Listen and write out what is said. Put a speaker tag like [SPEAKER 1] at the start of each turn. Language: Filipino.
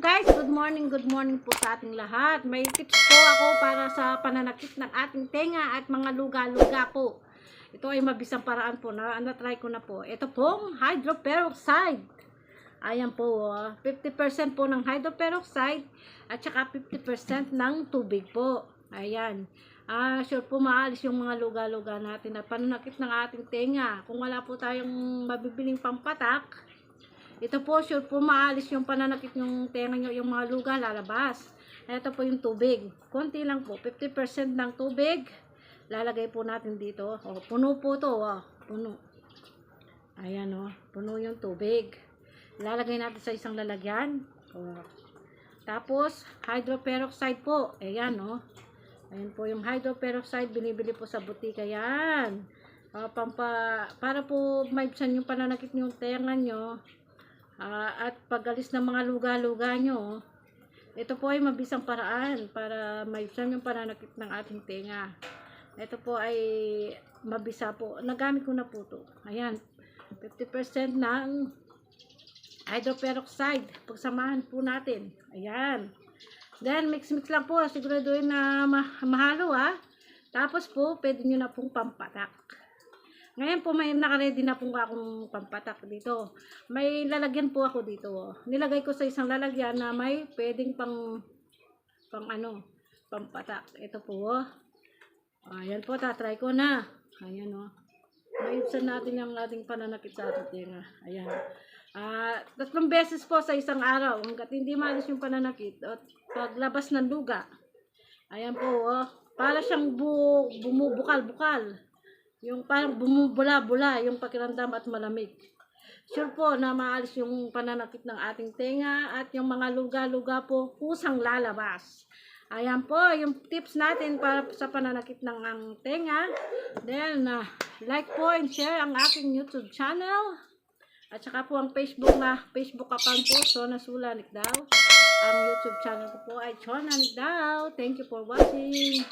[SPEAKER 1] Guys, good morning, good morning po sa ating lahat. May tips po ako para sa pananakit ng ating tenga at mga luga-luga po. Ito ay mabisang paraan po na na-try ko na po. Ito pong hydroperoxide. Ayan po, ah, 50% po ng hydroperoxide at saka 50% ng tubig po. Ayan. Ah, sure po maalis yung mga luga-luga natin at pananakit ng ating tenga. Kung wala po tayong mabibiling pampatak, ito po, sure po maalis yung pananakit ng tenga nyo, yung mga luga lalabas. Ito po yung tubig. Konti lang po, 50% ng tubig. Lalagay po natin dito. O, puno po to, oh. puno. Ayan o, puno yung tubig. Lalagay natin sa isang lalagyan. O. Tapos, hydroperoxide po. Ayan o. Ayan po yung hydroperoxide, binibili po sa butika yan. Ah, pampa, para po maibsan yung pananakit yung tenga nyo, Ah, at pagalis ng mga luga-luga nyo, ito po ay mabisang paraan para maibsan yung pananakit ng ating tenga. Ito po ay mabisa po. Nagamit ko na po to. Ayan, 50% ng hydroperoxide. Pagsamahan po natin. Ayan. Then, mix-mix lang po. Siguraduhin na ma- mahalo ha. Tapos po, pwede nyo na pong pampatak. Ngayon po may nakaredy na po akong pampatak dito. May lalagyan po ako dito. Nilagay ko sa isang lalagyan na may pwedeng pang pang ano, pampatak. Ito po. oh. Ayan po, tatry ko na. Ayan o. Oh. Maibsan natin yung ating pananakit sa ating tenga. Ayan. Ah, tatlong beses po sa isang araw hanggat hindi malis yung pananakit at paglabas ng luga. Ayan po, oh. Para siyang bu bumubukal-bukal. Yung parang bumubula-bula yung pakiramdam at malamig. Sure po na maalis yung pananakit ng ating tenga at yung mga luga-luga po kusang lalabas. Ayan po, yung tips natin para sa pananakit ng ang tenga. Then, uh, like po and share ang aking YouTube channel. At saka po ang Facebook na Facebook account po, Chona Sulanik daw. Ang YouTube channel ko po ay Chona Daw. Thank you for watching.